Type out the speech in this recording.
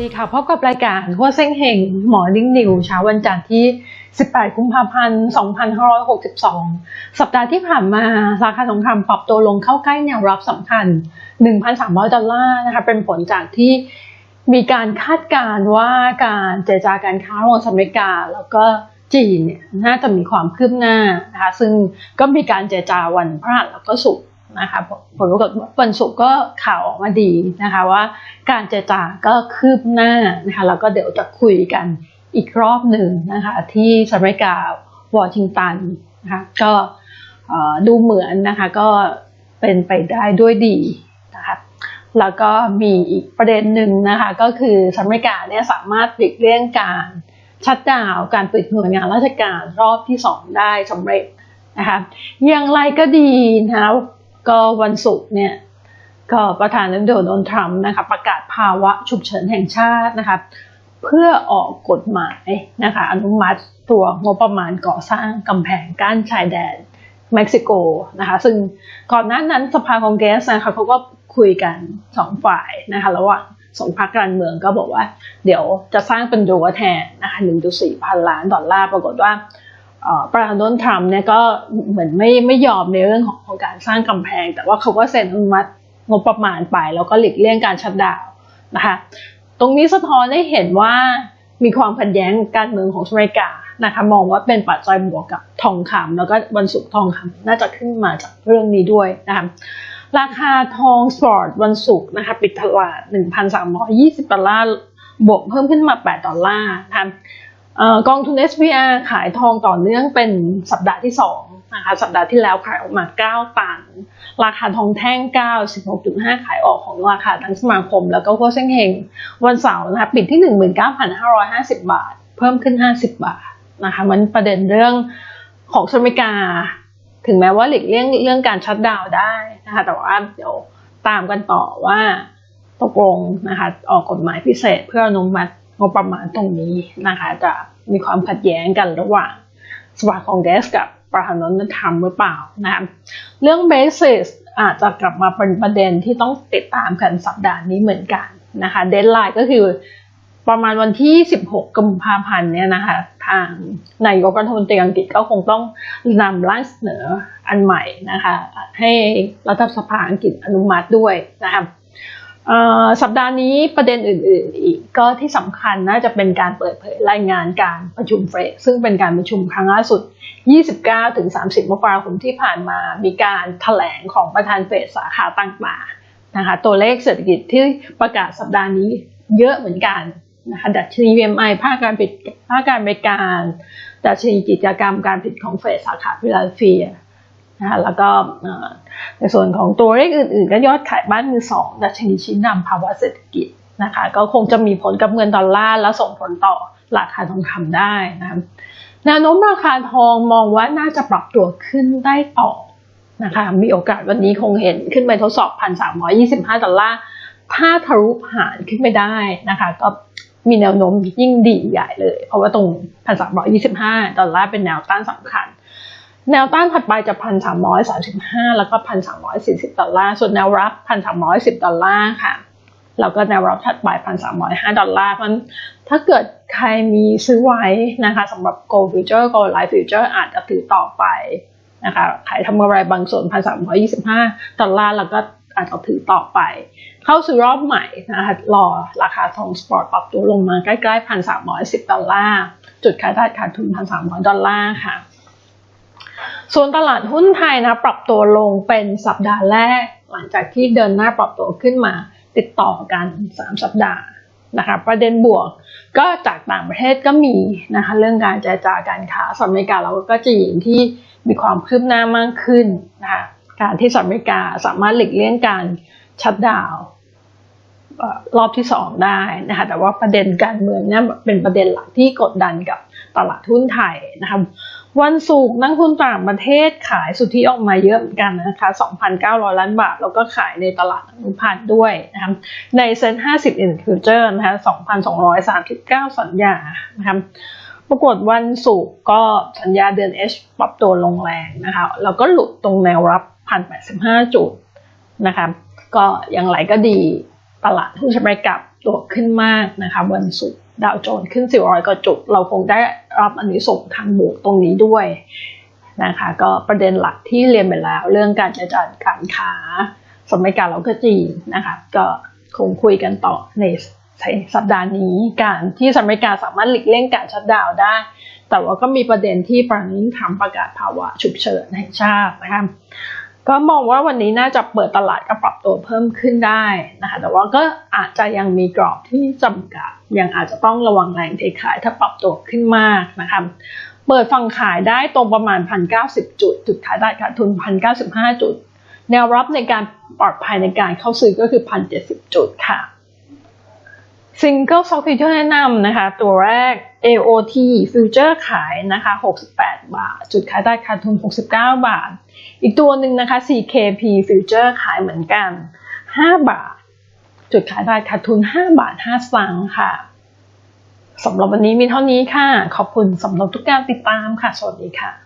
ดีค่ะพบกับรายการหัวเส้งเฮงหมอนิ่งนิวเช้าวันจันทร์ที่ 18 กุมภาพันธ์ 2562 สัปดาห์ที่ผ่านมาราคาทองคำปรับตัวลงเข้าใกล้แนวรับสำคัญ 1,300 ดอลลาร์นะคะเป็นผลจากที่มีการคาดการณ์ว่าการเจรจาการค้าระหว่างสหรัฐอเมริกา แล้วก็จีนเนี่ยน่าจะมีความคืบหน้านะคะซึ่งก็มีการเจรจาวันพฤหัสแล้วก็ศุกร์ นะคะผลปรากฏวันศุกร์ก็ข่าวออกมาดีนะคะว่าการเจรจาก็คืบหน้านะคะแล้วก็เดี๋ยวจะคุยกันอีกรอบหนึ่งนะคะที่สหรัฐอเมริกาวอชิงตันนะคะก็ดูเหมือนนะคะก็เป็นไปได้ด้วยดีนะคะแล้วก็มีอีกประเด็นหนึ่งนะคะก็คือสหรัฐอเมริกาเนี่ยสามารถหลีกเลี่ยงการชัดดาวการปิดหน่วยงานราชการรอบที่สองได้สำเร็จนะคะอย่างไรก็ดีนะคะ ก็วันศุกร์เนี่ยก็ประธานาธิบดีโดนัทรัมป์นะคะประกาศภาวะฉุกเฉินแห่งชาตินะคะเพื่อออกกฎหมายนะคะอนุมัติตัวงบประมาณก่อสร้างกำแพงกั้นชายแดนเม็กซิโกนะคะซึ่งก่อนหน้านั้นสภาคองเกรสนะคะเขาก็คุยกันสองฝ่ายนะคะระหว่างสองพรรคการเมืองก็บอกว่า เดี๋ยวจะสร้างเป็นรั้วแทนนะคะ1.4พันล้านดอลลาร์ปรากฏว่า ประธานาธิบดีทรัมป์เนี่ยก็เหมือนไม่ไม่ยอมในเรื่องของของการสร้างกำแพง แต่ว่าเขาก็เซ็นอนุมัติงบประมาณไปแล้วก็หลีกเลี่ยงการชัดดาวนะคะตรงนี้สะท้อนได้เห็นว่ามีความขัดแย้งการเมืองของอเมริกานะคะมองว่าเป็นปัจจัยบวกกับทองคำแล้วก็วันศุกร์ทองคำน่าจะขึ้นมาจากเรื่องนี้ด้วยนะคะราคาทองสปอร์ตวันศุกร์นะคะปิดตลาด 1,320 ดอลลาร์บวกเพิ่มขึ้นมา 8 ดอลลาร์นะคะ กองทุน SPR ขายทองต่อเนื่องเป็นสัปดาห์ที่2นะคะสัปดาห์ที่แล้วขายออกมา 9 ตัน ราคาทองแท่ง 9 16.5 ขายออกของราคาทั้งสมาคม แล้วก็โคเซ็งเฮงวันเสาร์นะคะปิดที่ 19,550 บาท เพิ่มขึ้น 50 บาทนะคะมันประเด็นเรื่องของสหรัฐอเมริกา ถึงแม้ว่าหลีกเลี่ยงเรื่องการชัดดาวได้นะคะแต่ว่าเดี๋ยวตามกันต่อว่าตกลงนะคะออกกฎหมายพิเศษเพื่ออนุมัติ งบประมาณตรงนี้นะคะจะมีความขัดแย้งกันระหว่างสภาคองเกรสกับประธานาธิบดีทรัมป์หรือเปล่านะคะเรื่องเบสิสอาจจะกลับมาเป็นประเด็นที่ต้องติดตามกันสัปดาห์นี้เหมือนกันนะคะเดนไลน์ก็คือประมาณวันที่ 16 กุมภาพันธ์เนี่ยนะคะทางนายกรัฐมนตรีอังกฤษก็คงต้องนำร่างเสนออันใหม่นะคะให้รัฐสภาอังกฤษอนุมัติด้วยนะคะ สัปดาห์นี้ประเด็นอื่น ๆ อีกก็ที่สำคัญน่าจะเป็นการเปิดเผยรายงานการประชุมเฟดซึ่งเป็นการประชุมครั้งล่าสุด 29-30 มกราคมที่ผ่านมามีการถแถลงของประธานเฟดสาขาต่างๆนะคะตัวเลขเศรษฐกิจที่ประกาศสัปดาห์นี้เยอะเหมือนกันนะคะดัชนี PMI ภาคการผลิตภาคการบริการดัชนีกิจกรรมการผลิตของเฟดสาขาฟิลาเดลเฟีย นะคะแล้วก็ในส่วนของตัวเลขอื่นๆ ก็ยอดขายบ้านมือสองดัชนีชี้นำภาวะเศรษฐกิจนะคะก็คงจะมีผลกับเงินดอลลาร์และส่งผลต่อราคาทองคำได้นะแนวโน้มราคาทองมองว่าน่าจะปรับตัวขึ้นได้ต่อนะคะมีโอกาสวันนี้คงเห็นขึ้นไปทดสอบ 1,325 ดอลลาร์ ถ้าทะลุผ่านขึ้นไปได้นะคะก็มีแนวโน้มยิ่งดีใหญ่เลย เพราะว่าตรง 1,325 ดอลลาร์เป็นแนวต้านสำคัญ แนวต้านถัดไปจะพันสามร้อยสาสิบห้าแล้วก็พันสามร้อยสี่สิบดอลลาร์ ส่วนแนวรับพันสามร้อยสิบดอลลาร์ค่ะ แล้วก็แนวรับถัดไปพันสามร้อยห้าดอลลาร์ เพราะถ้าเกิดใครมีซื้อไว้นะคะสำหรับ gold future gold life future อาจจะถือต่อไปนะคะ ขายทำกำไรบางส่วนพันสามร้อยยี่สิบห้าดอลลาร์ แล้วก็อาจจะถือต่อไป เข้าซื้อรอบใหม่นะคะรอราคาทองสปอร์ตปรับตัวลงมาใกล้ๆพันสามร้อยสิบดอลลาร์ จุดขายได้ขาดทุนพันสามร้อยดอลลาร์ค่ะ ส่วนตลาดหุ้นไทยนะปรับตัวลงเป็นสัปดาห์แรก หลังจากที่เดินหน้าปรับตัวขึ้นมาติดต่อกัน 3 สัปดาห์นะคะประเด็นบวกก็จากต่างประเทศก็มีนะคะเรื่องการเจรจาการค้าสหรัฐอเมริกาเราก็จีนที่มีความคืบหน้ามากขึ้นนะคะการที่สหรัฐอเมริกาสามารถหลีกเลี่ยงการชัดดาวรอบที่สองได้นะคะแต่ว่าประเด็นการเมืองเนี่ยเป็นประเด็นหลักที่กดดันกับ ตลาดหุ้นไทยนะคะวันศุกร์นักทุนต่างประเทศขายสุทธิออกมาเยอะเหมือนกันนะคะ 2,900 ล้านบาท แล้วก็ขายในตลาดอนุพันธ์ด้วยนะคะในเซ็น50 in future นะคะ 2,239 สัญญานะคะปรากฏวันศุกร์ก็สัญญาเดือน H ปรับตัวลงแรงนะคะ แล้วก็หลุดตรงแนวรับ 1,085 จุดนะคะ ก็อย่างไรก็ดีตลาดหุ้นสหรัฐกับตัวขึ้นมากนะคะวันศุกร์ ดาวโจนส์ขึ้น 400กว่าจุด เราคงได้รับอันนี้ส่งทางบวกตรงนี้ด้วยนะคะก็ประเด็นหลักที่เรียนไปแล้ว เรื่องการจัดการการค้าสมัยการเราก็จีนนะคะก็คงคุยกันต่อในสัปดาห์นี้การที่สหรัฐอเมริกาสามารถหลีกเลี่ยงการชัดดาวได้ แต่ว่าก็มีประเด็นที่ประธานาธิบดีทรัมป์ประกาศภาวะฉุกเฉินแห่งชาตินะคะ ก็มองว่าวันนี้น่าจะเปิดตลาดก็ปรับตัวเพิ่มขึ้นได้นะคะแต่ว่าก็อาจจะยังมีกรอบที่จำกัด ยังอาจจะต้องระวังแรงเทขายถ้าปรับตัวขึ้นมากนะคะเปิดฝั่งขายได้ตรงประมาณ 1,090 จุด จุดขายได้ขาดทุน 1,095 จุด แนวรับในการปลอดภัยในการเข้าซื้อก็คือ 1,070 จุดค่ะ ซิงเกิลซ็อกฟิวเจอร์แนะนำนะคะ ตัวแรก AOT ฟิวเจอร์ขายนะคะ 68 บาท จุดขายได้ขาดทุน 69 บาท อีกตัวหนึ่งนะคะ CKP ฟิวเจอร์ขายเหมือนกัน 5 บาท จุดขายได้ขาดทุน 5 บาท 5สตางค์ค่ะสำหรับวันนี้มีเท่านี้ค่ะ ขอบคุณสำหรับทุกการติดตามค่ะ สวัสดีค่ะ